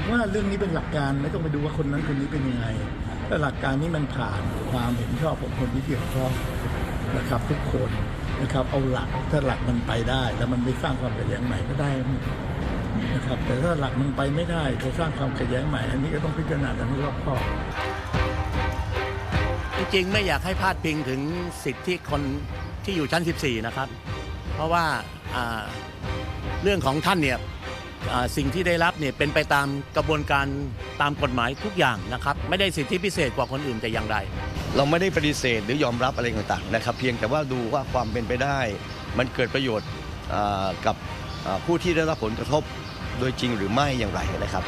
ผมว่าเรื่องนี้เป็นหลักการไม่ต้องไปดูว่าคนนั้นคนนี้เป็นยังไงถ้าหลักการนี้มันผ่านความเห็นชอบของคนที่เกี่ยวข้องนะครับทุกคนนะครับเอาหลักถ้าหลักมันไปได้ แล้วมันไม่สร้างความขัดแย้งใหม่ก็ได้นะครับ แต่ถ้าหลักมันไปไม่ได้จะสร้างความขัดแย้งใหม่ อันนี้ก็ต้องพิจารณากันให้รอบคอบจริงๆไม่อยากให้พาดพิงถึงสิทธิคนที่อยู่ชั้น 14 นะครับ เพราะว่าเรื่องของท่านเนี่ย สิ่งที่ได้รับเนี่ยเป็นไปตามกระบวนการตามกฎหมายทุกอย่างนะครับ ไม่ได้สิทธิพิเศษกว่าคนอื่นแต่อย่างใดเราไม่ได้ปฏิเสธหรือยอมรับอะไรต่างๆนะครับ เพียงแต่ว่าดูว่าความเป็นไปได้ มันเกิดประโยชน์กับผู้ที่ได้รับผลกระทบโดยจริงหรือไม่อย่างไรนะครับ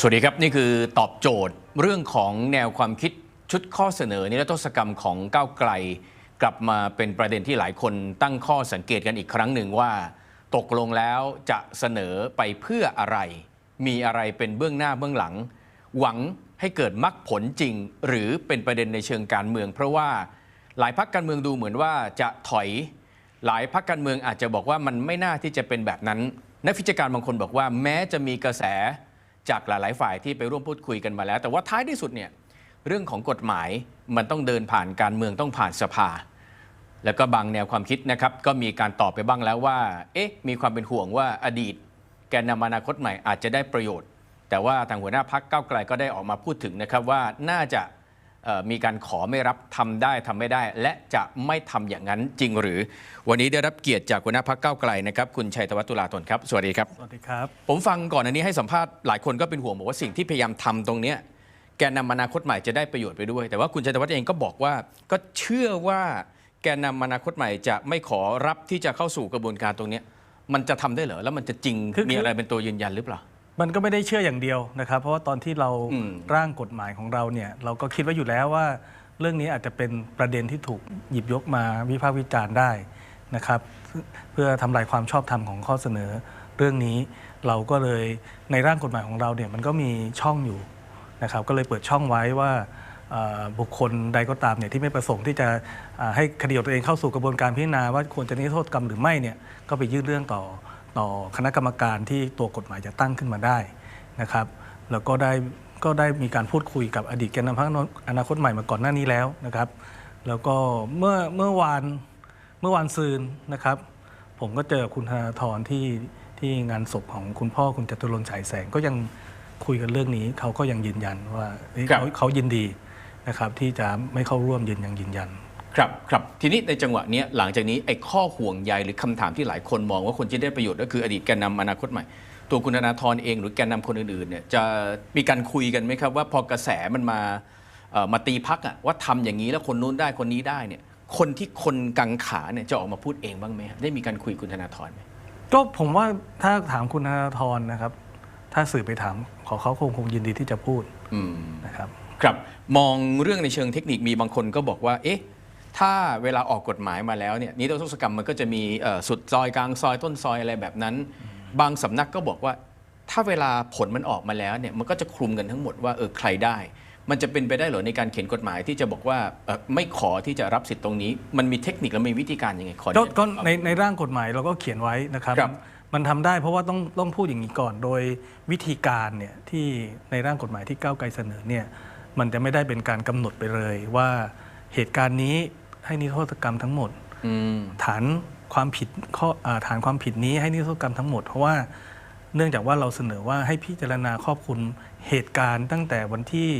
สวัสดีครับ นี่คือตอบโจทย์เรื่องของแนวความคิดชุดข้อเสนอนิรโทษกรรมของก้าวไกล กลับมาเป็นประเด็นที่หลายคนตั้งข้อสังเกตกันอีกครั้งหนึ่งว่า ตกลงแล้วจะเสนอไปเพื่ออะไร มีอะไรเป็นเบื้องหน้าเบื้องหลัง หวังให้เกิดมรรคผลจริง หรือเป็นประเด็นในเชิงการเมือง เพราะว่าหลายพักการเมืองดูเหมือนว่าจะถอย หลายพักการเมืองอาจจะบอกว่ามันไม่น่าที่จะเป็นแบบนั้น นักวิจารณ์บางคนบอกว่าแม้จะมีกระแส จากหลาย ๆ ฝ่ายที่ไปร่วมพูดคุยกันมาแล้ว แต่ว่าท้ายที่สุดเนี่ยเรื่องของกฎหมายมันต้องเดินผ่านการเมืองต้องผ่านสภา แล้วก็บางแนวความคิดนะครับก็มีการตอบไปบ้างแล้วว่า เอ๊ะ มีความเป็นห่วงว่าอดีต แกนนำอนาคตใหม่อาจจะได้ประโยชน์ แต่ว่าทางหัวหน้าพักเก้าไกลก็ได้ออกมาพูดถึงนะครับว่าน่าจะ มีการขอไม่รับทำได้ทำไม่ได้ และจะไม่ทำอย่างนั้นจริงหรือ วันนี้ได้รับเกียรติจากหัวหน้าพักเก้าวไกลนะครับคุณชัยธวัฒน์ตุลาธนครับ สวัสดีครับ สวัสดีครับ ผมฟังก่อนอันนี้ให้สัมภาษณ์หลายคนก็เป็นห่วงบอกว่าสิ่งที่พยายามทำตรงเนี้ยแกนนำอนาคตใหม่จะได้ประโยชน์ไปด้วย แต่ว่าคุณชัยธวัฒน์เองก็บอกว่า ก็เชื่อว่าแกนนำอนาคตใหม่จะไม่ขอรับที่จะเข้าสู่กระบวนการตรงเนี้ยมันจะทำได้เหรอแล้วมันจะจริงคือมีอะไรเป็นตัวยืนยันหรือเปล่า มันก็ไม่ได้เชื่ออย่างเดียวนะครับ เพราะว่าตอนที่เราอืมร่างกฎหมายของเราเนี่ยเราก็คิดไว้อยู่แล้วว่า เรื่องนี้อาจจะเป็นประเด็นที่ถูกหยิบยกมาวิพากษ์วิจารณ์ได้นะครับเพื่อทำลายความชอบธรรมของข้อเสนอเรื่องนี้เราก็เลยในร่างกฎหมายของเราเนี่ยมันก็มีช่องอยู่นะครับก็เลยเปิดช่องไว้ว่าเอ่อบุคคลใดก็ตามเนี่ยที่ไม่ประสงค์ที่จะอ่าให้คดีของตัวเองเข้าสู่กระบวนการพิจารณาว่าควรจะนิรโทษกรรมหรือไม่เนี่ยก็ไปยื่นเรื่องต่อ ต่อคณะกรรมการที่ตัวกฎหมายจะตั้งขึ้นมาได้นะครับ แล้วก็ได้ก็ได้มีการพูดคุยกับอดีตแกนนำพรรคอนาคตใหม่มาก่อนหน้านี้แล้วนะครับ แล้วก็เมื่อเมื่อวานเมื่อวานซืนนะครับ ผมก็เจอคุณธนาธรที่ที่งานศพของคุณพ่อคุณจตุรนต์ฉายแสงก็ยังคุยกันเรื่องนี้เขาก็ยังยืนยันว่าเอ้ยครับเขาเขายินดีนะครับที่จะไม่เข้าร่วมยืนยังยืนยัน ครับครับทีนี้ในจังหวะเนี้ยหลังจากนี้ไอ้ข้อห่วงใยหรือคำถามที่หลายคนมองว่าคนจะได้ประโยชน์ก็คืออดีตแกนนำอนาคตใหม่ ตัวคุณธนาธรเองหรือแกนนำคนอื่นๆเนี่ยจะมีการคุยกันไหมครับว่าพอกระแสมันมาเอ่อมาตีพักอะว่าทำอย่างนี้แล้วคนนู้นได้คนนี้ได้เนี่ยคนที่คนกังขาเนี่ยจะออกมาพูดเองบ้างไหมครับได้มีการคุยคุณธนาธรไหมก็ผมว่าถ้าถามคุณธนาธรนะครับ ถ้าสื่อไปถามขอเขาคงคงยินดีที่จะพูดอืมนะครับ ครับมองเรื่องในเชิงเทคนิคมีบางคนก็บอกว่าเอ๊ะ ถ้าเวลาออกกฎหมายมาแล้วเนี่ยนิรโทษกรรมมันก็จะมีเอ่อสุดซอยกลางซอยต้นซอยอะไรแบบนั้น บางสำนักก็บอกว่า ถ้าเวลาผลมันออกมาแล้วเนี่ยมันก็จะคลุมกันทั้งหมดว่าเออใครได้ มันจะเป็นไปได้เหรอในการเขียนกฎหมายที่จะบอกว่าเอ่อไม่ขอที่จะรับสิทธิ์ตรงนี้ มันมีเทคนิคและมีวิธีการยังไงขอก็อนุญาตก็ในในร่างกฎหมายเราก็เขียนไว้นะครับครับมันทำได้เพราะว่าต้องต้องพูดอย่างนี้ก่อนโดยวิธีการเนี่ยที่ในร่างกฎหมายที่ก้าวไกลเสนอเนี่ยมันจะไม่ได้เป็นการกำหนดไปเลยว่าเหตุการณ์นี้ ให้นิรโทษกรรมทั้งหมดอืมฐานความผิดข้ออาฐานความผิดนี้ให้นิรโทษกรรมทั้งหมด เพราะว่าเนื่องจากว่าเราเสนอว่าให้พิจารณาครอบคลุมเหตุการณ์ตั้งแต่วันที่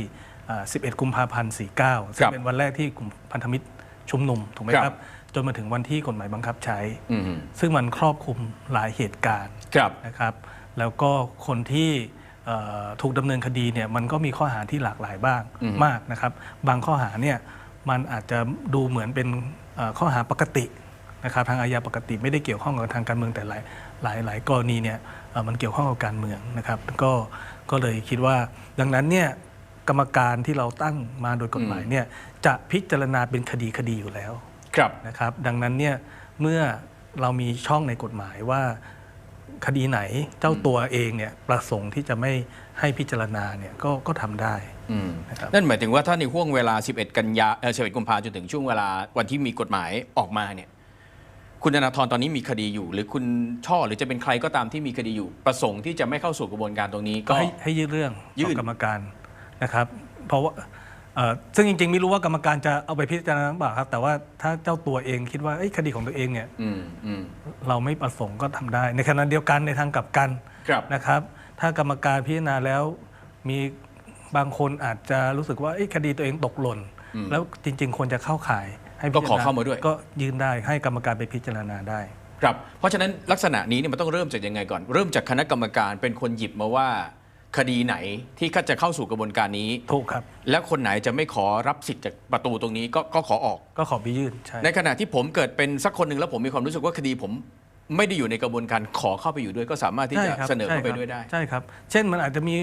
อ่า11 กุมภาพันธ์ 49 ซึ่งเป็นวันแรกที่กลุ่มพันธมิตรชุมนุมถูกไหมคครัรับบจนมาถึงวันที่กฎหมายบังคับใช้อืมซึ่งมันครอบคลุมหลายเหตุการณ์ครับนะครับ แล้วก็คนที่เอ่อถูกดำเนินคดีเนี่ยมันก็มีข้อหาที่หลากหลายบ้างอืมมากนะครับ บางข้อหาเนี่ย มันอาจจะดูเหมือนเป็นเอ่อข้อหาปกตินะครับทางอาญาปกติไม่ได้เกี่ยวข้องกับทางการเมืองแต่หลายหลายหลายกรณีเนี่ยเอ่อมันเกี่ยวข้องกับการเมืองนะครับก็ก็เลยคิดว่าดังนั้นเนี่ยกรรมการที่เราตั้งมาโดยกฎหมายเนี่ยจะพิจารณาเป็นคดีคดีอยู่แล้วครับนะครับดังนั้นเนี่ยเมื่อเรามีช่องในกฎหมายว่าคดีไหนเจ้าตัวเองเนี่ยประสงค์ที่จะไม่ให้พิจารณาเนี่ยก็ก็ทำได้อืม นะครับนั่นหมายถึงว่าถ้าในห่วงเวลา 11 กันยาเออ11กุมภาจนถึงช่วงเวลาวันที่มีกฎหมายออกมาเนี่ยคุณธนาธรตอนนี้มีคดีอยู่ หรือคุณช่อหรือจะเป็นใครก็ตามที่มีคดีอยู่ ประสงค์ที่จะไม่เข้าสู่กระบวนการตรงนี้ ก็ก็ให้ให้ยื่นเรื่องยื่ต่อนกรรมการนะครับ เพราะว่าเอ่อซึ่งจริงๆไม่รู้ว่ากรรมการจะเอาไปพิจารณาหรือเปล่าครับ แต่ว่าถ้าเจ้าตัวเองคิดว่าเอ้ยคดีของตัวเองเนี่ย อืมอืม เราไม่ประสงค์ก็ทำได้ ในขณะเดียวกันในทางกลับกันครับนะครับ ถ้ากรรมการพิจารณาแล้วมี บางคนอาจจะรู้สึกว่าเอ้ยคดีตัวเองตกหล่นอืมแล้วจริง ๆ ควรจะเข้าข่าย ให้พิก็จรณขอเข้ามาด้วย ก็ยื่นได้ให้กรรมการไปพิจารณาได้ครับเพราะฉะนั้นลักษณะนี้เนี่ยมันต้องเริ่มจากยังไงก่อน เริ่มจากคณะกรรมการเป็นคนหยิบมาว่า คดีไหนที่จะเข้าสู่กระบวนการนี้ถูกครับ และคนไหนจะไม่ขอรับสิทธิ์จากประตูตรงนี้ก็ก็ขอออกก็ขอไปยื่นใช่ในขณะที่ผมเกิดเป็นสักคนหนึ่งแล้วผมมีความรู้สึกว่าคดีผม ไม่ได้อยู่ในกระบวนการขอเข้าไปอยู่ด้วยก็สามารถที่จะใช่ครับเสนอเข้าไปใช่ครับด้วยได้ ใช่ครับ เช่นมันอาจจะมี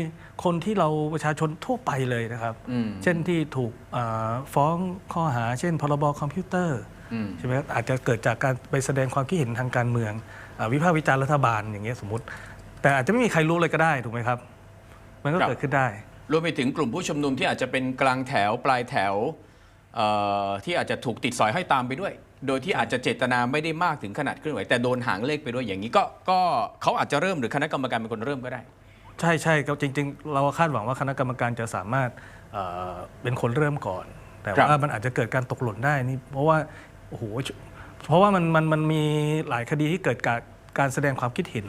คนที่เราประชาชนทั่วไปเลยนะครับ อืม เช่นที่ถูกอ่าฟ้องข้อหา เช่น พรบคอมพิวเตอร์อืม ใช่ไหมครับอาจจะเกิดจากการไปแสดงความคิดเห็นทางการเมืองอาวิพากษ์วิจารณ์รัฐบาลอย่างเงี้ยสมมติ แต่อาจจะไม่มีใครรู้เลยก็ได้ถูกไหมครับ มันก็ครับ เกิดขึ้นได้ รวมไปถึงกลุ่มผู้ชุมนุมที่อาจจะเป็นกลางแถวปลายแถวเอ่อที่อาจจะถูกติดสอยห้อยตามไปด้วย โดยที่อาจจะเจตนาไม่ได้มากถึงขนาดเคลื่อนไหวแต่โดนหางเลขไปด้วยอย่างนี้ก็ก็เขาอาจจะเริ่มหรือคณะกรรมการเป็นคนเริ่มก็ได้ ใช่ใช่ก็จริง ๆ เราคาดหวังว่าคณะกรรมการจะสามารถเอ่อเป็นคนเริ่มก่อน แต่ครับ ว่ามันอาจจะเกิดการตกหล่นได้นี่เพราะว่าโอ้โหเพราะว่ามันมันมันมีหลายคดีที่เกิดการการแสดงความคิดเห็น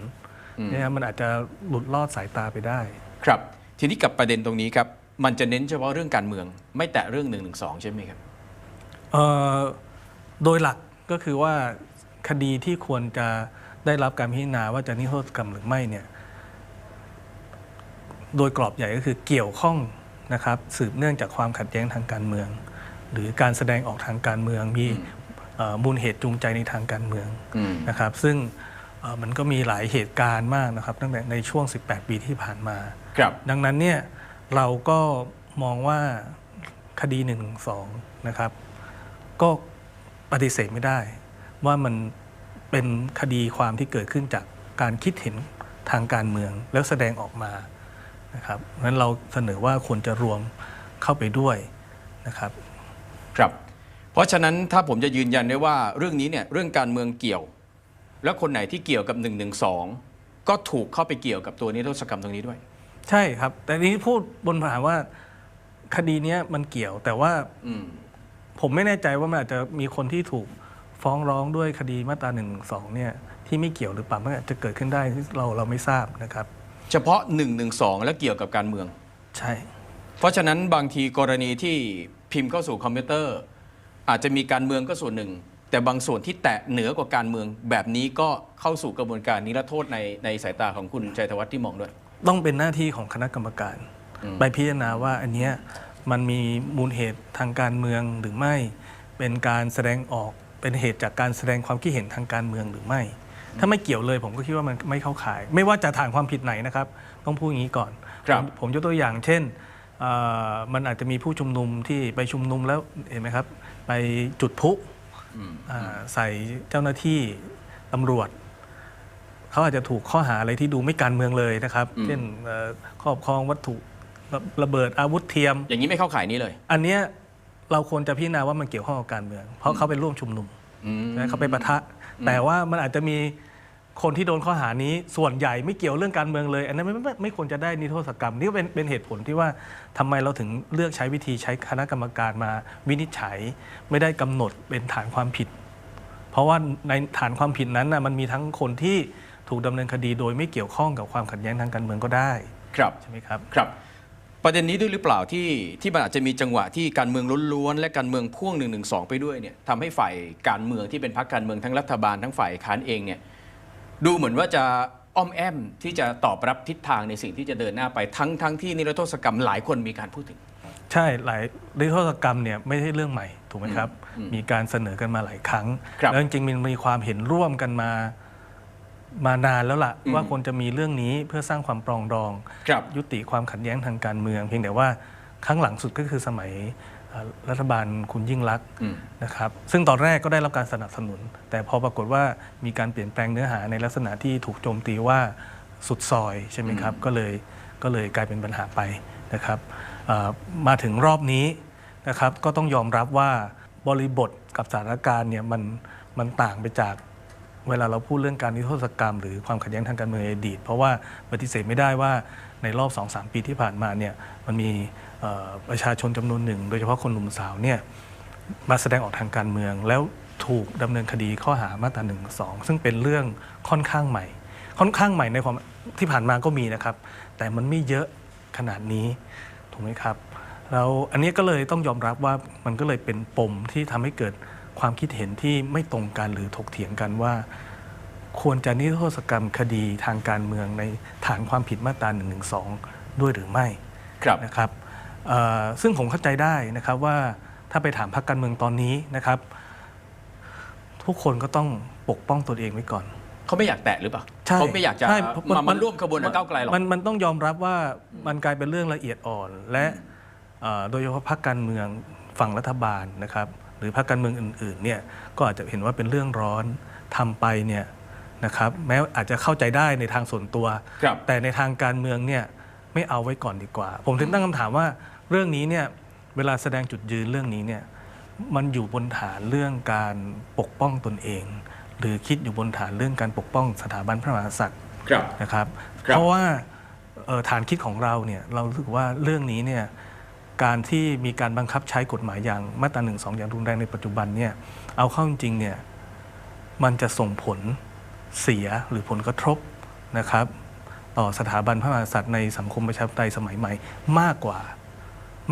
เนี่ยมันอาจจะหลุดลอดสายตาไปได้ ครับทีนี้กับประเด็นตรงนี้ครับมันจะเน้นเฉพาะเรื่องการเมือง ไม่แตะเรื่อง1นึใช่ไหมครับ เอ่อ โดยหลักก็คือว่าคดีที่ควรจะได้รับการพิจารณาว่าจะนิรโทษกรรมหรือไม่เนี่ยโดยกรอบใหญ่ก็คือเกี่ยวข้องนะครับสืบเนื่องจากความขัดแย้งทางการเมือง หรือการแสดงออกทางการเมืองมีเอ่อมูลเหตุจูงใจในทางการเมืองอืมนะครับ ซึ่งเอ่อมันก็มีหลายเหตุการณ์มากนะครับ ตั้งแต่ในช่วง 18 ปีที่ผ่านมาครับดังนั้นเนี่ยเราก็มองว่าคดี1นึนะครับ ก็ ปฏิเสธไม่ได้ ว่ามันเป็นคดีความที่เกิดขึ้นจากการคิดเห็นทางการเมืองแล้วแสดงออกมานะครับเพราะฉะนั้นเราเสนอว่าควรจะรวมเข้าไปด้วยนะครับ ครับ เพราะฉะนั้นถ้าผมจะยืนยันได้ว่าเรื่องนี้เนี่ยเรื่องการเมืองเกี่ยว แล้วคนไหนที่เกี่ยวกับ1นึก็ถูกเข้าไปเกี่ยวกับตัวนิรโทษกรรมตรงนี้ด้วย ใช่ครับ แต่ทีนี้พูดบนฐานว่าคดีเนี้ยมันเกี่ยวแต่ว่าอืม ผมไม่แน่ใจว่ามันอาจจะมีคนที่ถูกฟ้องร้องด้วยคดีมาตรา1นึเนี่ยที่ไม่เกี่ยวหรือเปล่ามันอาจจะเกิดขึ้นได้ที่เราเราไม่ทราบนะครับ เฉพาะ1นึและเกี่ยวกับการเมือง ใช่ เพราะฉะนั้นบางทีกรณีที่พิมพ์เข้าสู่คอมพิวเตอร์ อาจจะมีการเมืองก็ส่วนหนึ่ง แต่บางส่วนที่แตะเหนือกว่าการเมือง แบบนี้ก็เข้าสู่กระบวนการนิรโทษในในสายตาของคุณชัยธวัฒน์ที่มองด้วย ต้องเป็นหน้าที่ของคณะกรรมการอืมไปพิจารณาว่าอันเนี้ย มันมีมูลเหตุทางการเมืองหรือไม่ เป็นการแสดงออกเป็นเหตุจากการแสดงความคิดเห็นทางการเมืองหรือไม่ ถ้าไม่เกี่ยวเลยผมก็คิดว่ามันไม่เข้าข่าย ไม่ว่าจะฐานความผิดไหนนะครับ ต้องพูดอย่างนี้ก่อนครับผมผมยกตัวอย่างเช่นเอ่อมันอาจจะมีผู้ชุมนุมที่ไปชุมนุมแล้วเห็นไหมครับ ไปจุดพลุอ่าใส่เจ้าหน้าที่ตำรวจเขาอาจจะถูกข้อหาอะไรที่ดูไม่การเมืองเลยนะครับอืมเช่นเอ่อครอบครองวัตถุ ระระเบิดอาวุธเทียม อย่างนี้ไม่เข้าข่ายนี้เลย อันเนี้ยเราควรจะพิจารณาว่ามันเกี่ยวข้องกับการเมือง เพราะเขาไปร่วมชุมนุมอืม นะเขาไปปะทะ แต่ว่ามันอาจจะมีคนที่โดนข้อหานี้ส่วนใหญ่ไม่เกี่ยวเรื่องการเมืองเลย อันนั้นไม่ไม่ไม่ควรจะได้นิรโทษกรรม นี่ก็เป็นเป็นเหตุผลที่ว่าทำไมเราถึงเลือกใช้วิธีใช้คณะกรรมการมาวินิจฉัย ไม่ได้กำหนดเป็นฐานความผิด เพราะว่าในฐานความผิดนั้นนะมันมีทั้งคนที่ถูกดำเนินคดีโดยไม่เกี่ยวข้องกับความขัดแย้งทางการเมืองก็ได้ครับ ใช่ไหมครับ ครับ ประเด็นนี้ด้วยหรือเปล่าที่ที่มันอาจจะมีจังหวะที่การเมืองล้วนๆและการเมืองพ่วง1นึไปด้วยเนี่ยทำให้ฝ่ายการเมืองที่เป็นพรรคการเมืองทั้งรัฐบาลทั้งฝ่ายค้านเองเนี่ยดูเหมือนว่าจะอ้อมแอมที่จะตอบรับทิศทางในสิ่งที่จะเดินหน้าไปทั้งทั้งที่นิรโทษกรรมหลายคนมีการพูดถึง ใช่หลายนิรโทษกรรมเนี่ยไม่ใช่เรื่องใหม่ถูกไหมครับอืมมีการเสนอกันมาหลายครั้งครับแล้วจริงๆมันมีความเห็นร่วมกันมา มานานแล้วล่ะอืมว่าควรจะมีเรื่องนี้เพื่อสร้างความปรองดองครับยุติความขัดแย้งทางการเมือง เพียงแต่ว่าครั้งหลังสุดก็คือสมัยเอ่อรัฐบาลคุณยิ่งลักษณ์อืมนะครับ ซึ่งตอนแรกก็ได้รับการสนับสนุน แต่พอปรากฏว่ามีการเปลี่ยนแปลงเนื้อหาในลักษณะที่ถูกโจมตีว่าสุดซอยใช่ไหมครับ ก็เลยก็เลยกลายเป็นปัญหาไปนะครับเอ่อมาถึงรอบนี้นะครับ ก็ต้องยอมรับว่าบริบทกับสถานการณ์เนี่ยมันมันต่างไปจาก เวลาเราพูดเรื่องการนิรโทษกรรม หรือความขัดแย้งทางการเมืองในอดีต เพราะว่าปฏิเสธไม่ได้ว่าในรอบ 2-3 ปีที่ผ่านมาเนี่ยมันมีประชาชนจำนวนหนึ่ง โดยเฉพาะคนหนุ่มสาวเนี่ยมาแสดงออกทางการเมือง แล้วถูกดำเนินคดีข้อหามาตรา1นึซึ่งเป็นเรื่องค่อนข้างใหม่ ค่อนข้างใหม่ในความที่ผ่านมาก็มีนะครับ แต่มันไม่เยอะขนาดนี้ถูกไหมครับแล้วอันนี้ก็เลยต้องยอมรับว่ามันก็เลยเป็นปมที่ทำให้เกิด ความคิดเห็นที่ไม่ตรงกันหรือถกเถียงกันว่า ควรจะนิรโทษกรรมคดีทางการเมืองในฐานความผิดมาตรา1นึด้วยหรือไม่ครับนะครับเอ่อซึ่งผมเข้าใจได้นะครับว่าถ้าไปถามพรรคการเมืองตอนนี้นะครับ ทุกคนก็ต้องปกป้องตัวเองไว้ก่อนเขาไม่อยากแตะหรือเปล่าใช่เขาไม่อยากจะใช่มามาร่วมขบวนกับก้าวไกลหรอกมันมันต้องยอมรับว่ามันกลายเป็นเรื่องละเอียดอ่อน และเอ่อโดยเฉพาะพรรคการเมืองฝั่งรัฐบาลนะครับ หรือพรรคการเมืองอื่นๆเนี่ยก็อาจจะเห็นว่าเป็นเรื่องร้อนทำไปเนี่ยนะครับแม้อาจจะเข้าใจได้ในทางส่วนตัวครับแต่ในทางการเมืองเนี่ยไม่เอาไว้ก่อนดีกว่า ผมถึงตั้งคำถามว่าเรื่องนี้เนี่ยเวลาแสดงจุดยืนเรื่องนี้เนี่ยมันอยู่บนฐานเรื่องการปกป้องตนเอง หรือคิดอยู่บนฐานเรื่องการปกป้องสถาบันพระมหากษัตริย์ครับนะครับครับ เพราะว่าเอ่อฐานคิดของเราเนี่ยเรารู้สึกว่าเรื่องนี้เนี่ย การที่มีการบังคับใช้กฎหมายอย่างมาตราหนึ่งสองอย่างรุนแรงในปัจจุบันเนี่ยเอาเข้าจริงเนี่ยมันจะส่งผลเสียหรือผลกระทบนะครับ ต่อสถาบันพระมหากษัตริย์ในสังคมประชาธิปไตยสมัยใหม่มากกว่า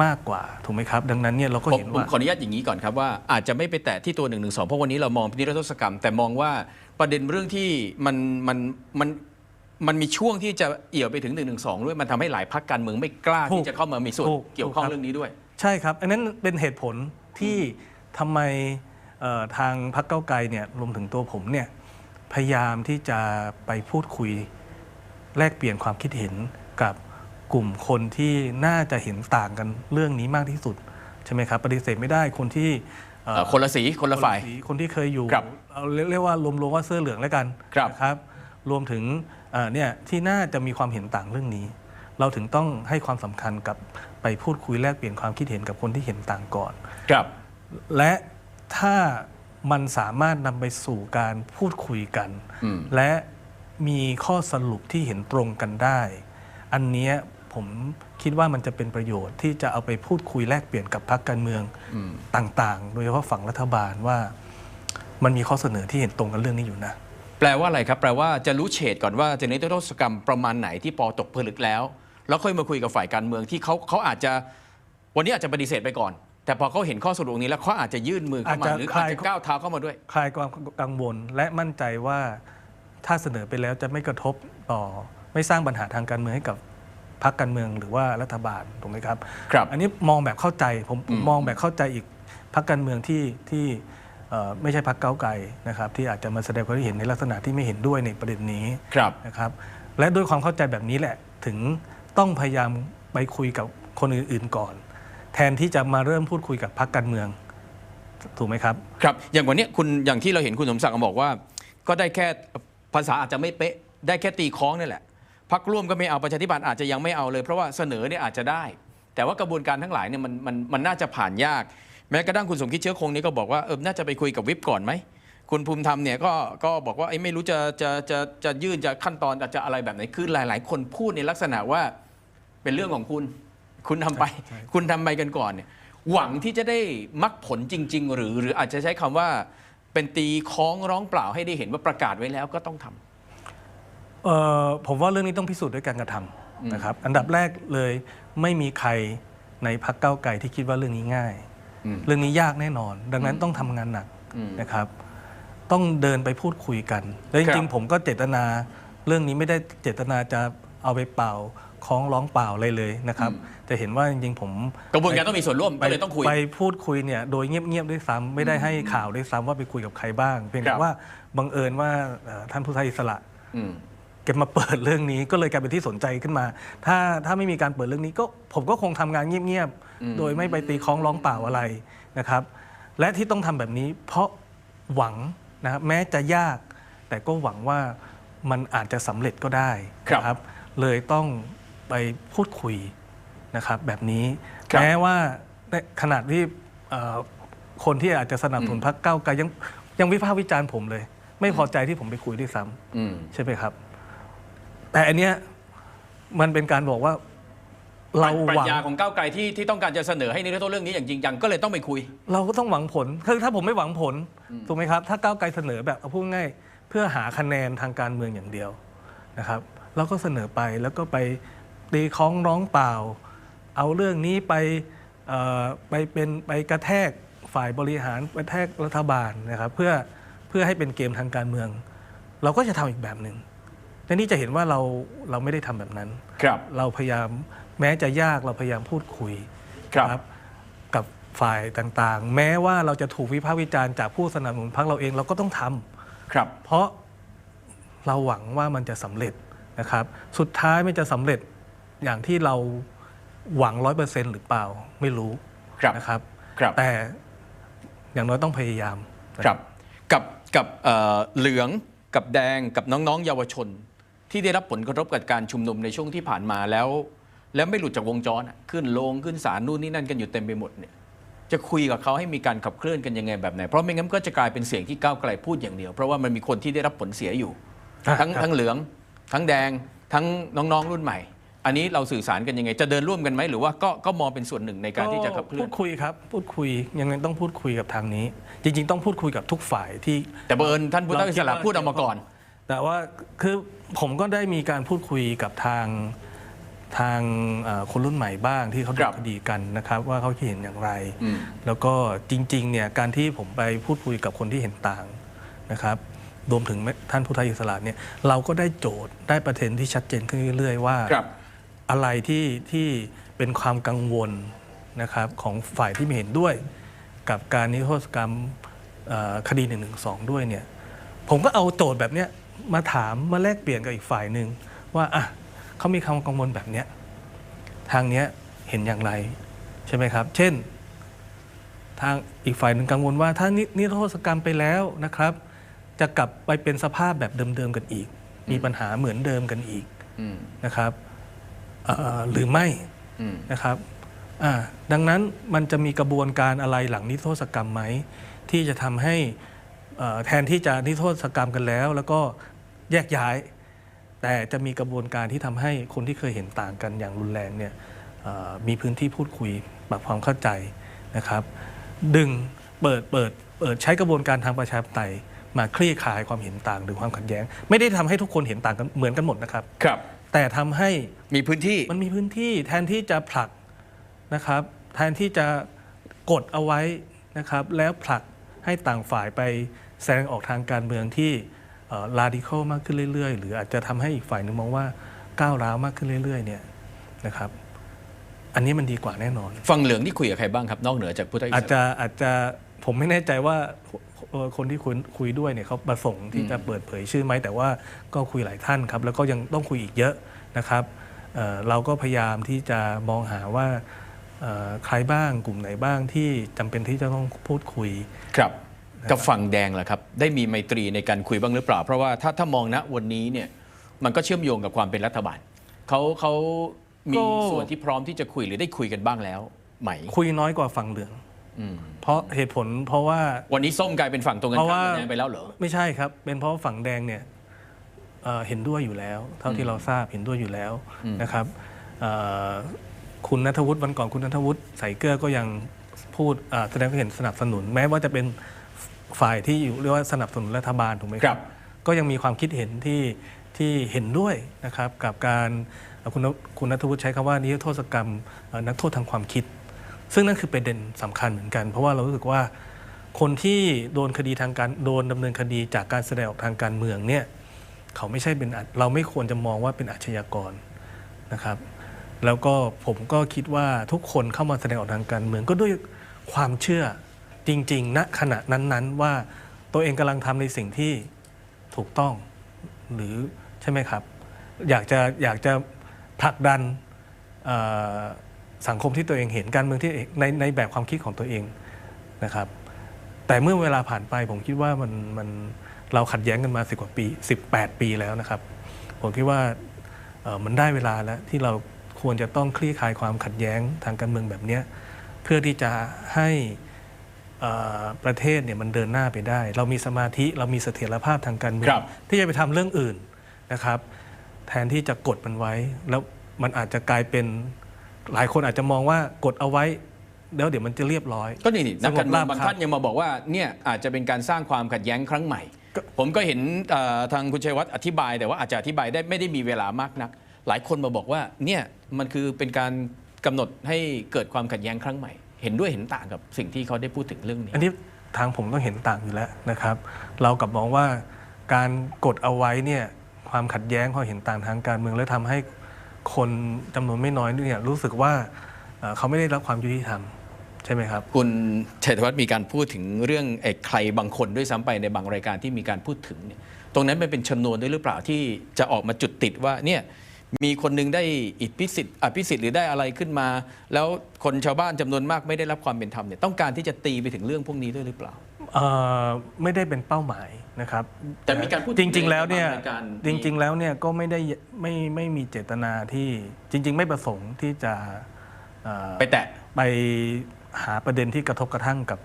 มากกว่าถูกไหมครับ ดังนั้นเนี่ยเราก็เห็นว่าผมขออนุญาตอย่างนี้ก่อนครับว่าอาจจะไม่ไปแตะที่ตัว1นึเพราะวันนี้เรามองนิรโทษกรรม แต่มองว่าประเด็นเรื่องที่มันมันมัน มันมีช่วงที่จะเอี่ยวไปถึง1นึด้วยมันทำให้หลายพรรคการเมืองไม่กล้าถูกที่จะเข้ามามีส่วนถูกเกี่ยวข้องถูกครับเรื่องนี้ด้วย ใช่ครับ อันนั้นเป็นเหตุผลที่ทำไมเอ่อทางพรรคเก้าวไกลเนี่ยรวมถึงตัวผมเนี่ยพยายามที่จะไปพูดคุยแลกเปลี่ยนความคิดเห็นกับกลุ่มคนที่น่าจะเห็นต่างกันเรื่องนี้มากที่สุดใช่ไหมครับปฏิเสธไม่ได้คนที่เอ่อเอ่อคนละสีคนละฝ่ายสีคนที่เคยอยู่ครับเอาเรียกเรียกว่ารวมๆว่าเสื้อเหลืองแล้วกันครับนะค รับรวมถึงเอ่อเนี่ยที่น่าจะมีความเห็นต่างเรื่องนี้ เราถึงต้องให้ความสำคัญกับไปพูดคุยแลกเปลี่ยนความคิดเห็นกับคนที่เห็นต่างก่อนครับและถ้ามันสามารถนำไปสู่การพูดคุยกันอืมและมีข้อสรุปที่เห็นตรงกันได้ อันเนี้ยผมคิดว่ามันจะเป็นประโยชน์ที่จะเอาไปพูดคุยแลกเปลี่ยนกับพรรคการเมืองอืมต่าง ๆ โดยเฉพาะฝั่งรัฐบาลว่า มันมีข้อเสนอที่เห็นตรงกันเรื่องนี้อยู่นะแป ลว่าอะไรครับ แปลว่าจะรู้เฉดก่อนว่าจะนิรโทษกรรมประมาณไหนที่ปอตกผลึกแล้ว แล้วค่อยมาคุยกับฝ่ายการเมืองที่เขาเขาอาจจะวันนี้อาจจะปฏิเสธไปก่อน แต่พอเขาเห็นข้อสรุปนี้แล้วเขาอาจจะยื่นมือเข้ามาอาจจะหรือคลาอาจยจะก้าวเท้าเข้ามาด้วยคลายความกังวลและมั่นใจว่าถ้าเสนอไปแล้วจะไม่กระทบต่อไม่สร้างปัญหาทางการเมืองให้กับพรรคการเมืองหรือว่ารัฐบาลถูกไหมครับครับ อันนี้มองแบบเข้าใจผมอืมมองแบบเข้าใจอีกพรรคการเมืองที่ที่เอ่อ ไม่ใช่พรรคก้าวไกลนะครับที่อาจจะมาแสดงความคิดเห็นในลักษณะที่ไม่เห็นด้วยในประเด็นนี้ครับนะครับและด้วยความเข้าใจแบบนี้แหละถึงต้องพยายามไปคุยกับคนอื่น ๆก่อน แทนที่จะมาเริ่มพูดคุยกับพรรคการเมืองถูกไหมครับครับอย่างวันเนี้ยคุณอย่างที่เราเห็นคุณสมศักดิ์บอกว่า ก็ได้แค่ภาษาอาจจะไม่เป๊ะ ได้แค่ตีคล้องนี่แหละพักร่วมก็ไม่เอาประชาธิปัตย์อาจจะยังไม่เอาเลยเพราะว่าเสนอเนี่ยอาจจะได้ แต่ว่ากระบวนการทั้งหลายเนี่ยมันมันมันน่าจะผ่านยาก แม้กระทั่งคุณสมคิดเชื้อคงนี้ก็บอกว่าเออน่าจะไปคุยกับวิปก่อนไหมคุณภูมิธรรมเนี่ยก็ก็บอกว่าไอ้ไม่รู้จะจะจะจะยื่นจะขั้นตอนจะอะไรแบบไหนคือหลาย ๆ คนพูดในลักษณะว่าเป็นเรื่องของคุณ คุณทำไปใช่คุณทำไปกันก่อนเนี่ยหวังที่จะได้มักผลจริง ๆ หรือหรืออาจจะใช้คำว่าเป็นตีคล้องร้องเปล่าให้ได้เห็นว่าประกาศไว้แล้วก็ต้องทำเอ่อผมว่าเรื่องนี้ต้องพิสูจน์ด้วยการกระทำนะครับ อันดับแรกเลยไม่มีใครในพักเก้าวไกลที่คิดว่าเรื่องนี้ง่ายอืม เรื่องนี้ยากแน่นอน ดังนั้นต้องทำงานหนักอืมนะครับ ต้องเดินไปพูดคุยกันแล้วจครัริงบ ๆผมก็เจตนา เรื่องนี้ไม่ได้เจตนาจะเอาไปเป่าคล้องร้องเปล่าอะไรเลยนะครับ จะเห็นว่าจริงๆผม กระบวนการต้องมีส่วนร่วมก็เลยต้องคุย ไปพูดคุยเนี่ยโดยเงียบๆด้วยซ้ำไม่ได้ให้ข่าวด้วยซ้ำว่าไปคุยกับใครบ้าง เพียงคแต่รับ ว่าบังเอิญว่าเอ่อท่านผู้ทายอิสระ อืม แกมาเปิดเรื่องนี้ก็เลยกลายเป็นที่สนใจขึ้นมา ถ้าถ้าไม่มีการเปิดเรื่องนี้ก็ผมก็คงทำงานเงียบๆ โดยไม่ไปตีคล้องร้องเปล่าอะไรนะครับ และที่ต้องทำแบบนี้ เพราะหวังนะครับแม้จะยาก แต่ก็หวังว่ามันอาจจะสำเร็จก็ได้ครับนะเลยต้องไปพูดคุยนะครับแบบนี้ครับแม้ว่าในขนาดที่เอ่อคนที่อาจจะสนับสนุนพรรคก้าวไกลยังยังวิพากษ์วิจารณ์ผมเลย ไม่พอใจที่ผมไปคุยด้วยซ้ำอืมใช่ไหมครับ แต่อันเนี้ยมันเป็นการบอกว่าเราปรัหวัชงญาของก้าวไกลที่ที่ต้องการจะเสนอให้นิรโทษเรื่องนี้อย่างจริงจังก็เลยต้องไปคุย เราก็ต้องหวังผลคือถ้าผมไม่หวังผลถูกไหมครับ ถ้าก้าวไกลเสนอแบบเอาพูดง่ายเพื่อหาคะแนนทางการเมืองอย่างเดียวนะครับเราก็เสนอไปแล้วก็ไปตีคล้องร้องเปล่า เอาเรื่องนี้ไปเอ่อไปเป็นไปกระแทกฝ่ายบริหารกระแทกรัฐบาลนะครับเพื่อเพื่อให้เป็นเกมทางการเมือง เราก็จะทำอีกแบบหนึ่ง แต่นี่จะเห็นว่าเราเราไม่ได้ทำแบบนั้น ครับ เราพยายามแม้จะยากเราพยายามพูดคุยครับนะกับฝ่ายต่างๆ แม้ว่าเราจะถูกวิพากษ์วิจารณ์จากผู้สนับสนุนพรรคเราเองเราก็ต้องทำครับ เพราะเราหวังว่ามันจะสำเร็จนะครับ สุดท้ายมันจะสำเร็จอย่างที่เราหวังร้อยเปอร์เซ็นต์หรือเปล่าไม่รู้ครับนะครับครับแต่อย่างน้อยต้องพยายามนะครับกับกับเอ่อเหลืองกับแดงกับน้องๆ เยาวชน ที่ได้รับผลกระทบกับการชุมนุมในช่วงที่ผ่านมาแล้ว แล้วไม่หลุดจากวงจรอะขึ้นลงขึ้นศาลนู่นนี่นั่นกันอยู่เต็มไปหมดเนี่ยจะคุยกับเขาให้มีการขับเคลื่อนกันยังไงแบบไหน เพราะไม่งั้นก็จะกลายเป็นเสียงที่ก้าวไกลพูดอย่างเดียว เพราะว่ามันมีคนที่ได้รับผลเสียอยู่อะทั้งครับทั้งเหลือง ทั้งแดง ทั้งน้องๆรุ่นใหม่ อันนี้เราสื่อสารกันยังไง จะเดินร่วมกันไหมหรือว่าก็ก็มองเป็นส่วนหนึ่งในการที่จะขับเคลื่พูอนดคุยครับ พูดคุยยังไงต้องพูดคุยกับทางนี้ จริง ๆ ต้องพูดคุยกับทุกฝ่ายที่ แต่เบิร์นท่านพุทธอิสระพูดออกมาก่อน แต่ว่าคือผมก็ได้มีการพูดคุยกับทางทางเอ่อคนรุ่นใหม่บ้างที่เขาคดูรับคดีกันนะครับ ว่าเขาคิดเห็นอย่างไรอืมแล้วก็จริงๆเนี่ยการที่ผมไปพูดคุยกับคนที่เห็นต่างนะครับรวมถึงท่านพุทธอิสระเนี่ยเราก็ได้โจทย์ได้ประเด็นที่ชัดเจนขึ้นเรื่อยๆว่าครับอะไรที่ที่เป็นความกังวลนะครับของฝ่ายที่ไม่เห็นด้วย กับการนิรโทษกรรมเอ่อคดี1นึด้วยเนี่ยผมก็เอาโจทย์แบบเนี้ย มาถามมาแลกเปลี่ยนกับอีกฝ่ายหนึ่งว่าอะเขามีความกังวลแบบเนี้ยทางเนี้ยเห็นอย่างไรใช่ไหมครับ เช่น ทางอีกฝ่ายหนึ่งกังวลว่า ถ้านินิรโทษกรรมไปแล้วนะครับ จะกลับไปเป็นสภาพแบบเดิมๆกันอีก มีปัญหาเหมือนเดิมกันอีกอืมนะครับเอ่อหรือไม่อืมนะครับอ่าดังนั้นมันจะมีกระบวนการอะไรหลังนิรโทษกรรมไหมที่จะทำให้เอ่อ แทนที่จะนิรโทษกรรมกันแล้ว แล้วก็แยกย้าย แต่จะมีกระบวนการที่ทำให้คนที่เคยเห็นต่างกันอย่างรุนแรงเนี่ยเอ่อมีพื้นที่พูดคุยปรับความเข้าใจนะครับ ดึงเปิดเปิดเปิดใช้กระบวนการทางประชาธิปไตยมาคลี่คลายความเห็นต่างหรือความขัดแย้ง ไม่ได้ทำให้ทุกคนเห็นต่างกันเหมือนกันหมดนะครับครับ แต่ทำให้มีพื้นที่มันมีพื้นที่แทนที่จะผลักนะครับ แทนที่จะกดเอาไว้นะครับ แล้วผลักให้ต่างฝ่ายไป แสดงออกทางการเมืองที่ลาดิคอลมากขึ้นเรื่อยๆ หรืออาจจะทำให้อีกฝ่ายหนึงมองว่าก้าวร้าวมากขึ้นเรื่อยๆเนี่ยนะครับอันนี้มันดีกว่าแน่นอนฝั่งเหลืองที่คุยกับใครบ้างครับ นอกเหนือจากพุทธอิสอาจระจะอาจจะผมไม่แน่ใจว่าเอ่อคนที่คุยคุยด้วยเนี่ยเขาประสงค์ที่จะเปิดเผยชื่อไหมแต่ว่าก็คุยหลายท่านครับ แล้วก็ยังต้องคุยอีกเยอะนะครับเอ่อเราก็พยายามที่จะมองหาว่าเอ่อใครบ้างกลุ่มไหนบ้างที่จำเป็นที่จะต้องพูดคุยครับ กับฝั่งแดงล่ะครับ ได้มีไมตรีในการคุยบ้างหรือเปล่า เพราะว่าถ้าถ้ามองณวันนี้เนี่ยมันก็เชื่อมโยงกับความเป็นรัฐบาลเขาเขามีก็ ส่วนที่พร้อมที่จะคุยหรือได้คุยกันบ้างแล้วไหมคุยน้อยกว่าฝั่งเหลือง อืมเพราะเหตุผลเพราะว่า วันนี้ส้มกลายเป็นฝั่งตรงกันเพราะข้ามว่ากับแดงไปแล้วเหรอ ไม่ใช่ครับ เป็นเพราะฝั่งแดงเนี่ยเอ่อเห็นด้วยอยู่แล้ว เท่าที่เราทราบเห็นด้วยอยู่แล้วนะครับเอ่อคุณนัทวุฒิวันก่อนคุณนัทวุฒิใส่เกลือก็ยังพูดอ่าแสดงความเห็นสนับสนุน แม้ว่าจะเป็น ฝ่ายที่อยู่เรียกว่าสนับสนุนรัฐบาลถูกไหมคครัรับบก็ยังมีความคิดเห็นที่ที่เห็นด้วยนะครับกับการเอ่อคุณนคุณนัทวุฒิใช้คำว่านิรโทษกรรมเอ่อนักโทษทางความคิด ซึ่งนั่นคือประเด็นสำคัญเหมือนกัน เพราะว่าเรารู้สึกว่าคนที่โดนคดีทางการโดนดำเนินคดีจากการแสดงออกทางการเมืองเนี่ยเขาไม่ใช่เป็นอาเราไม่ควรจะมองว่าเป็นอาชญากรนะครับ แล้วก็ผมก็คิดว่าทุกคนเข้ามาแสดงออกทางการเมืองก็ด้วยความเชื่อ จริงๆณขณะนั้นๆ ว่าตัวเองกำลังทำในสิ่งที่ถูกต้องหรือใช่ไหมครับ อยากจะอยากจะผลักดันสังคมที่ตัวเองเห็นการเมืองที่ในในแบบความคิดของตัวเองนะครับ แต่เมื่อเวลาผ่านไปผมคิดว่ามันมันเราขัดแย้งกันมาสิบกว่าปี 18 ปีแล้วนะครับ ผมคิดว่ามันได้เวลาแล้วที่เราควรจะต้องคลี่คลายความขัดแย้งทางการเมืองแบบนี้เพื่อที่จะให้ ประเทศเนี่ยมันเดินหน้าไปได้ เรามีสมาธิเรามีเสถียรภาพทางการเมือคงรับที่จะไปทำเรื่องอื่นนะครับ แทนที่จะกดมันไว้ แล้วมันอาจจะกลายเป็นหลายคนอาจจะมองว่ากดเอาไว้แล้วเดี๋ยวมันจะเรียบร้อย ก็นี่นี่นักการเมืองบางสงบราบท่านยังมาบอกว่าเนี่ยอาจจะเป็นการสร้างความขัดแย้งครั้งใหม่ก็ผมก็เห็นเอ่อทางคุณชัยวัฒน์อธิบาย แต่ว่าอาจจะอธิบายได้ไม่ได้มีเวลามากนัก หลายคนมาบอกว่าเนี่ยมันคือเป็นการกำหนดให้เกิดความขัดแย้งครั้งใหม่ เห็นด้วยเห็นต่างกับสิ่งที่เขาได้พูดถึงเรื่องนี้ อันนี้ทางผมต้องเห็นต่างอยู่แล้วนะครับ เรากลับมองว่าการกดเอาไว้เนี่ยความขัดแย้งความเห็นต่างทางการเมืองและทำให้คนจำนวนไม่น้อยเนี่ยรู้สึกว่าเขาไม่ได้รับความยุติธรรมใช่ไหมครับ คุณชัยธวัฒน์มีการพูดถึงเรื่องไอ้ใครบางคนด้วยซ้ำไปในบางรายการที่มีการพูดถึงเนี่ยตรงนั้นมันเป็นชนวนด้วยหรือเปล่าที่จะออกมาจุดติดว่าเนี่ย มีคนหนึงได้อิทธิสิทธิ์อภิสิทธิ์หรือได้อะไรขึ้นมา แล้วคนชาวบ้านจำนวนมากไม่ได้รับความเป็นธรรมเนี่ยต้องการที่จะตีไปถึงเรื่องพวกนี้ด้วยหรือเปล่าเอ่อไม่ได้เป็นเป้าหมายนะครับ แต่มีการพูดถึจงริง ๆ แล้วเนี่ยในบางรายการจริง ๆ แล้วเนี่ยก็ไม่ได้ไม่ไม่มีเจตนาที่จริง ๆ ไม่ประสงค์ที่จะเอ่อไปแตะไปหาประเด็นที่กระทบกระทั่งกับ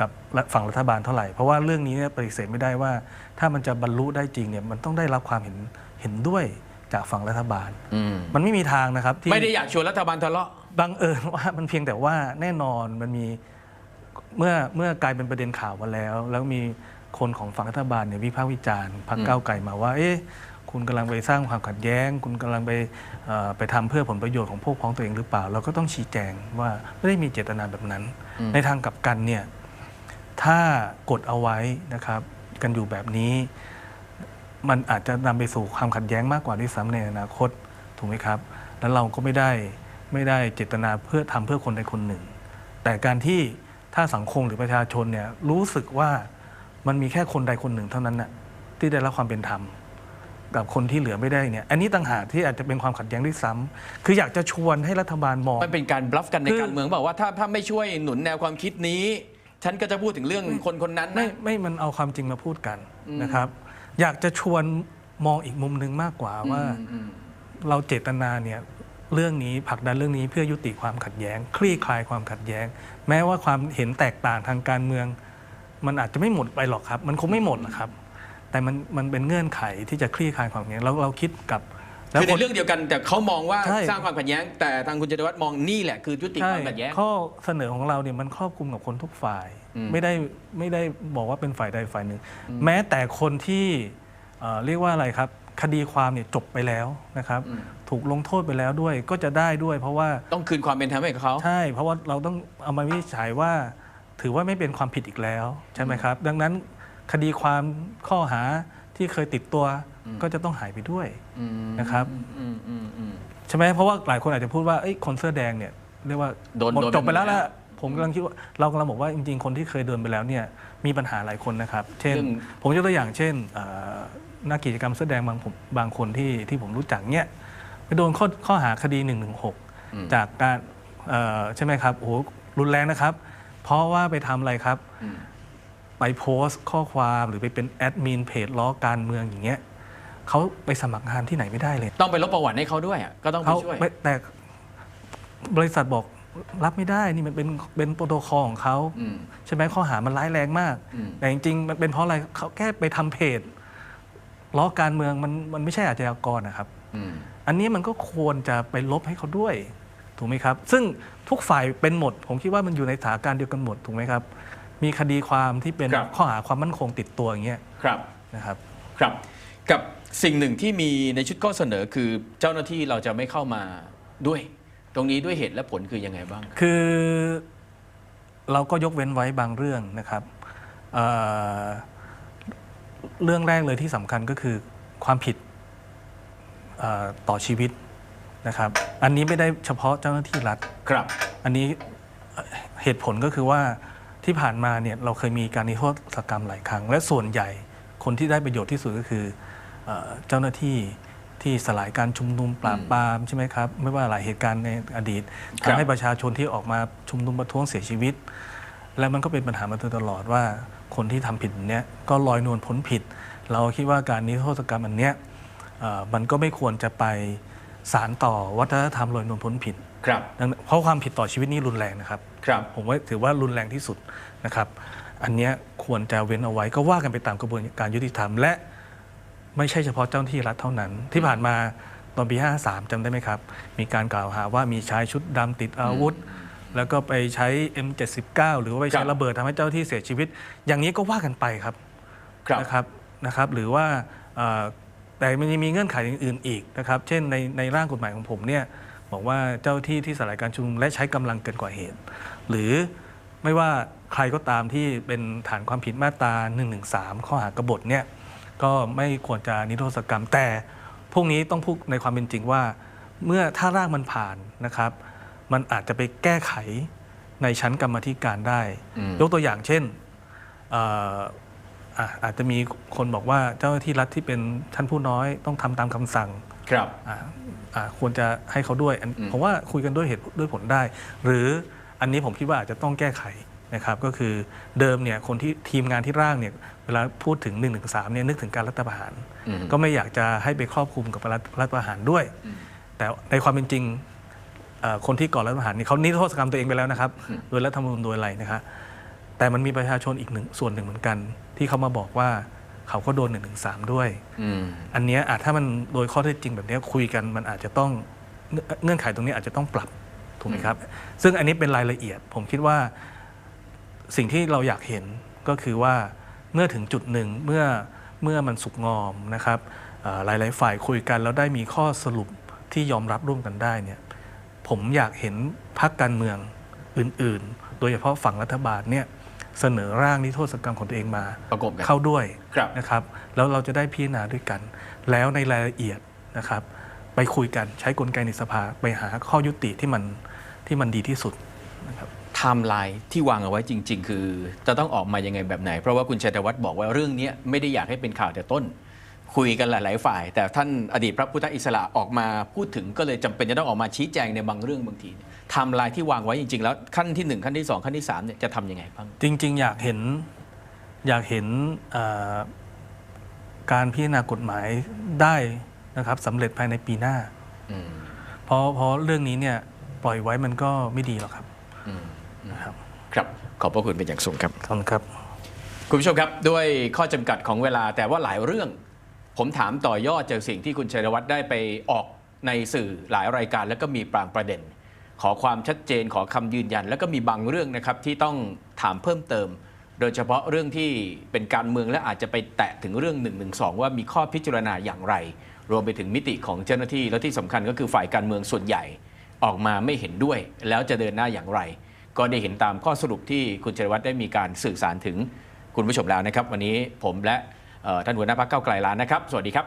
กับฝั่งรัฐบาลเท่าไหร่ เพราะว่าเรื่องนี้เนี่ยปฏิเสธไม่ได้ว่า ถ้ามันจะบรรลุได้จริงเนี่ยมันต้องได้รับความเห็นเห็นด้วย จากฝั่งรัฐบาลอืมมันไม่มีทางนะครับที่ไม่ได้อยากชวนรัฐบาลทะเลาะบังเอิญว่ามันเพียงแต่ว่าแน่นอนมันมีเมื่อเมื่อกลายเป็นประเด็นข่าวมาแล้ว แล้วมีคนของฝั่งรัฐบาลเนี่ยวิพากษ์วิจารณ์พรรคก้าวไกลมาว่า เอ๊ะคุณกำลังไปสร้างความขัดแย้ง คุณกำลังไปเอ่อไปทำเพื่อผลประโยชน์ของพวกพ้องตัวเองหรือเปล่า เราก็ต้องชี้แจงว่าไม่ได้มีเจตนาแบบนั้น ในทางกลับกันเนี่ยถ้ากดเอาไว้นะครับกันอยู่แบบนี้ มันอาจจะนำไปสู่ความขัดแย้งมากกว่าด้วยซ้ำในอนาคตถูกไหมครับ แล้วเราก็ไม่ได้ไม่ได้เจตนาเพื่อทำเพื่อคนใดคนหนึ่ง แต่การที่ถ้าสังคมหรือประชาชนเนี่ยรู้สึกว่ามันมีแค่คนใดคนหนึ่งเท่านั้นน่ะที่ได้รับความเป็นธรรมกับคนที่เหลือไม่ได้เนี่ยอันนี้ต่างหากที่อาจจะเป็นความขัดแย้งด้วยซ้ำคืออยากจะชวนให้รัฐบาลมองมันเป็นการบลัฟกันในคือการเมืองบอกว่าถ้าถ้าไม่ช่วยหนุนแนวความคิดนี้ ฉันก็จะพูดถึงเรื่องคนคนนั้นไม่นะไม่มันเอาความจริงมาพูดกันอืมนะครับ อยากจะชวนมองอีกมุมหนึ่งมากกว่าว่าอืมอืมเราเจตนาเนี่ยเรื่องนี้ผลักดันเรื่องนี้เพื่อยุติความขัดแย้ง คลี่คลายความขัดแย้ง แม้ว่าความเห็นแตกต่างทางการเมือง มันอาจจะไม่หมดไปหรอกครับ มันคงไม่หมดหรอกครับ แต่มันมันเป็นเงื่อนไขที่จะคลี่คลายความขัดแย้งแล้วเราคิดกับ คือในเรื่องเดียวกันแต่เขามองว่าใช่ สร้างความขัดแย้ง แต่ทางคุณจตุวัฒน์มองนี่แหละคือยุติคใช่วามขัดแย้ง ข้อเสนอของเราเนี่ยมันครอบคลุมกับคนทุกฝ่าย อืม ไม่ได้ไม่ได้บอกว่าเป็นฝ่ายใดฝ่ายหนึ่ง แม้แต่คนที่เอ่อเรียกว่าอะไรครับ คดีความเนี่ยจบไปแล้วนะครับ ถูกลงโทษไปแล้วด้วยก็จะได้ด้วย เพราะว่าต้องคืนความเป็นธรรมให้กับเขา ใช่เพราะว่าเราต้องเอามาวินิจฉัยว่า ถือว่าไม่เป็นความผิดอีกแล้วใช่ไหมครับ ดังนั้นคดีความข้อหาที่เคยติดตัว ก็จะต้องหายไปด้วยนะครับอืมอืมอืมใช่ไหมเพราะว่าหลายคนอาจจะพูดว่าเอ้ยคนเสื้อแดงเนี่ยเรียกว่าโดนหมดโดนจบไปแล้วไปหมดแล้ละวผมกำลังคิดว่าเรากำลังบอกว่าจริง ๆ คนที่เคยเดินไปแล้วเนี่ยมีปัญหาหลายคนนะครับ เช่นเรื่องผมยกตัวอย่างเช่นเอ่อนักกิจกรรมเสื้อแดงบางผมบางคนที่ที่ผมรู้จักเนี่ยไปโดนข้อข้อหาคดี1นึจากการเอ่อใช่ไหมครับโอ้โหรุนแรงนะครับ เพราะว่าไปทำอะไรครับ ไปโพสต์ข้อความหรือไปเป็นแอดมินเพจล้อการเมืองอย่างเงี้ย เขาไปสมัครงานที่ไหนไม่ได้เลยต้องไปลบประวัติให้เขาด้วยอะก็ต้องไปเขาช่วย ไม่แต่บริษัทบอกรับไม่ได้นี่มันเป็นเป็นโปรโตคอลของเขาอืม ใช่ไหมข้อหามันร้ายแรงมาก อืม แต่จริงๆมันเป็นเพราะอะไรเขาแค่ไปทำเพจล้อการเมืองมันมันไม่ใช่อาชญากรนะครับ อืม อันนี้มันก็ควรจะไปลบให้เขาด้วย ถูกไหมครับ ซึ่งทุกฝ่ายเป็นหมด ผมคิดว่ามันอยู่ในสถานการณ์เดียวกันหมดถูกไหมครับ มีคดีความที่เป็นครับ ข้อหาความมั่นคงติดตัวอย่างเงี้ยครับ นะครับ ครับ กับสิ่งหนึ่งที่มีในชุดข้อเสนอคือเจ้าหน้าที่เราจะไม่เข้ามาด้วย ตรงนี้ด้วยเหตุและผลคือยังไงบ้าง คือเราก็ยกเว้นไว้บางเรื่องนะครับเอ่อเรื่องแรกเลยที่สำคัญก็คือความผิดเอ่อต่อชีวิตนะครับ อันนี้ไม่ได้เฉพาะเจ้าหน้าที่รัฐ ครับ อันนี้เอ่อเหตุผลก็คือว่าที่ผ่านมาเนี่ยเราเคยมีการนิรโทษกรรมหลายครั้ง และส่วนใหญ่คนที่ได้ประโยชน์ที่สุดก็คือ เอ่อเจ้าหน้าที่ที่สลายการชุมนุมปราบปรามใช่ไหมครับไม่ว่าหลายเหตุการณ์ในอดีตครับทำให้ประชาชนที่ออกมาชุมนุมประท้วงเสียชีวิต และมันก็เป็นปัญหามาโดยตลอดว่าคนที่ทำผิดแบบเนี้ยก็ลอยนวลพ้นผิด เราคิดว่าการนิรโทษกรรมอันเนี้ยเอ่อมันก็ไม่ควรจะไปสารต่อวัฒนธรรมลอยนวลพ้นผิดครับดังนั้นเพราะความผิดต่อชีวิตนี่รุนแรงนะครับครับผมว่าถือว่ารุนแรงที่สุดนะครับ อันเนี้ยควรจะเว้นเอาไว้ก็ว่ากันไปตามกระบวนการยุติธรรมและ ไม่ใช่เฉพาะเจ้าหน้าที่รัฐเท่านั้น ที่ผ่านมาตอนปี 53จำได้ไหมครับ มีการกล่าวหาว่ามีชายชุดดำติดอาวุธ แล้วก็ไปใช้ M79 หรือว่าไปใช้ครับระเบิดทำให้เจ้าหน้าที่เสียชีวิต อย่างนี้ก็ว่ากันไปครับครับนะครับนะครับหรือว่าเอ่อแต่มันยังมีเงื่อนไขอื่นๆอีกนะครับ เช่นในในร่างกฎหมายของผมเนี่ยบอกว่าเจ้าที่ที่สลายการชุมนุมและใช้กำลังเกินกว่าเหตุ หรือไม่ว่าใครก็ตามที่เป็นฐานความผิดมาตรา113ข้อหากบฏเนี่ย ก็ไม่ควรจะนิรโทษกรรม แต่พวกนี้ต้องพูดในความเป็นจริงว่า เมื่อถ้าร่างมันผ่านนะครับ มันอาจจะไปแก้ไขในชั้นกรรมาธิการได้อืมยกตัวอย่างเช่นเอ่ออะอาจจะมีคนบอกว่าเจ้าหน้าที่รัฐที่เป็นชั้นผู้น้อยต้องทำตามคำสั่ง ครับอะอะควรจะให้เขาด้วยอันอืมผมว่าคุยกันด้วยเหตุด้วยผลได้ หรืออันนี้ผมคิดว่าอาจจะต้องแก้ไข นะครับก็คือเดิมเนี่ยคนที่ทีมงานที่ร่างเนี่ยเวลาพูดถึง1นึเนี่ยนึกถึงการรัฐประหารอืมก็ไม่อยากจะให้ไปครอบคลุมกับรัฐรัฐประหารด้วย แต่ในความเป็นจริงเอ่อคนที่ก่อรัฐประหารนี่เขานิรโทษกรรมตัวเองไปแล้วนะครับ โดยรัฐธรรมนูญโดยอะไรนะครับแต่มันมีประชาชนอีกหนึ่งส่วนหนึ่งเหมือนกัน ที่เขามาบอกว่าเขาก็โดนหนึ่งหนึ่งสามด้วยอืมอันเนี้ยอาจถ้ามันโดยข้อเท็จจริงแบบเนี้ยคุยกันมันอาจจะต้องเงื่อนเงื่อนไขตรงนี้อาจจะต้องปรับถูกไหมครับ ซึ่งอันนี้เป็นรายละเอียด ผมคิดว่า สิ่งที่เราอยากเห็นก็คือว่าเมื่อถึงจุดหนึ่งเมื่อเมื่อมันสุกงอมนะครับเอ่อหลายๆ ฝ่ายคุยกันแล้วได้มีข้อสรุปที่ยอมรับร่วมกันได้เนี่ยผมอยากเห็นพรรคการเมืองอื่น ๆ โดยเฉพาะฝั่งรัฐบาลเนี่ยเสนอร่างนิรโทษกรรมของตัวเองมาประกบกันเข้าด้วยครับนะครับ แล้วเราจะได้พิจารณาด้วยกัน แล้วในรายละเอียดนะครับ ไปคุยกันใช้กลไกในสภาไปหาข้อยุติที่มันที่มันดีที่สุดนะครับ ไทม์ไลน์ที่วางเอาไว้จริง ๆ คือ จะต้องออกมายังไงแบบไหน เพราะว่าคุณชัยธวัฒน์บอกว่าเรื่องเนี้ยไม่ได้อยากให้เป็นข่าวแต่ต้น คุยกันหลาย ๆ ฝ่าย แต่ท่านอดีตพระพุทธอิสระออกมาพูดถึงก็เลยจำเป็นจะต้องออกมาชี้แจงในบางเรื่องบางทีเนี่ยไทม์ไลน์ที่วางไว้จริง ๆ แล้วขั้นที่หนึ่งขั้นที่สองขั้นที่สามเนี่ยจะทำยังไงบ้างจริง ๆ อยากเห็นอยากเห็นเอ่อการพิจารณากฎหมายได้นะครับสำเร็จภายในปีหน้าอืมเพราะเพราะเรื่องนี้เนี่ยปล่อยไว้มันก็ไม่ดีหรอกครับอืม นะครับครับขอบพระคุณเป็นอย่างสูงครับขอบคุณครับ คุณผู้ชมครับด้วยข้อจำกัดของเวลาแต่ว่าหลายเรื่อง ผมถามต่อยอดจากสิ่งที่คุณชัยวัฒน์ได้ไปออกในสื่อหลายรายการ แล้วก็มีบางประเด็น ขอความชัดเจนขอคำยืนยัน แล้วก็มีบางเรื่องนะครับที่ต้องถามเพิ่มเติม โดยเฉพาะเรื่องที่เป็นการเมืองและอาจจะไปแตะถึงเรื่อง1นึว่ามีข้อพิจารณาอย่างไร รวมไปถึงมิติของเจ้าหน้าที่และที่สำคัญก็คือฝ่ายการเมืองส่วนใหญ่ออกมาไม่เห็นด้วย แล้วจะเดินหน้าอย่างไร ก็ได้เห็นตามข้อสรุปที่คุณชัยวัฒน์ได้มีการสื่อสารถึงคุณผู้ชมแล้วนะครับ วันนี้ผมและเอ่อท่านหัวหน้าพรรคเก้าวไกลลานนะครับ สวัสดีครับ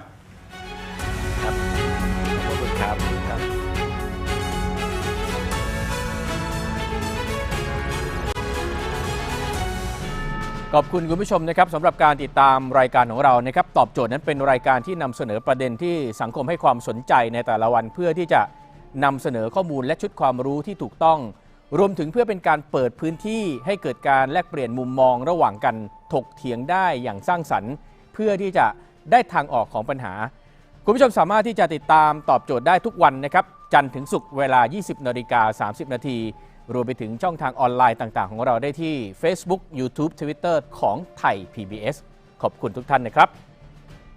ครับขอบคุณครับครับขอบคุณคุณผู้ชมนะครับสำหรับการติดตามรายการของเรานะครับตอบโจทย์นั้นเป็นรายการที่นำเสนอประเด็นที่สังคมให้ความสนใจในแต่ละวันเพื่อที่จะนำเสนอข้อมูลและชุดความรู้ที่ถูกต้อง รวมถึงเพื่อเป็นการเปิดพื้นที่ให้เกิดการแลกเปลี่ยนมุมมองระหว่างกันถกเถียงได้อย่างสร้างสรรค์ เพื่อที่จะได้ทางออกของปัญหา คุณผู้ชมสามารถที่จะติดตามตอบโจทย์ได้ทุกวันนะครับ จันทร์ถึงศุกร์เวลา 20นาฬิกา30 นาที รวมไปถึงช่องทางออนไลน์ต่าง ๆ ของเราได้ที่ Facebook YouTube Twitter ของไทย PBS ขอบคุณทุกท่านนะครับ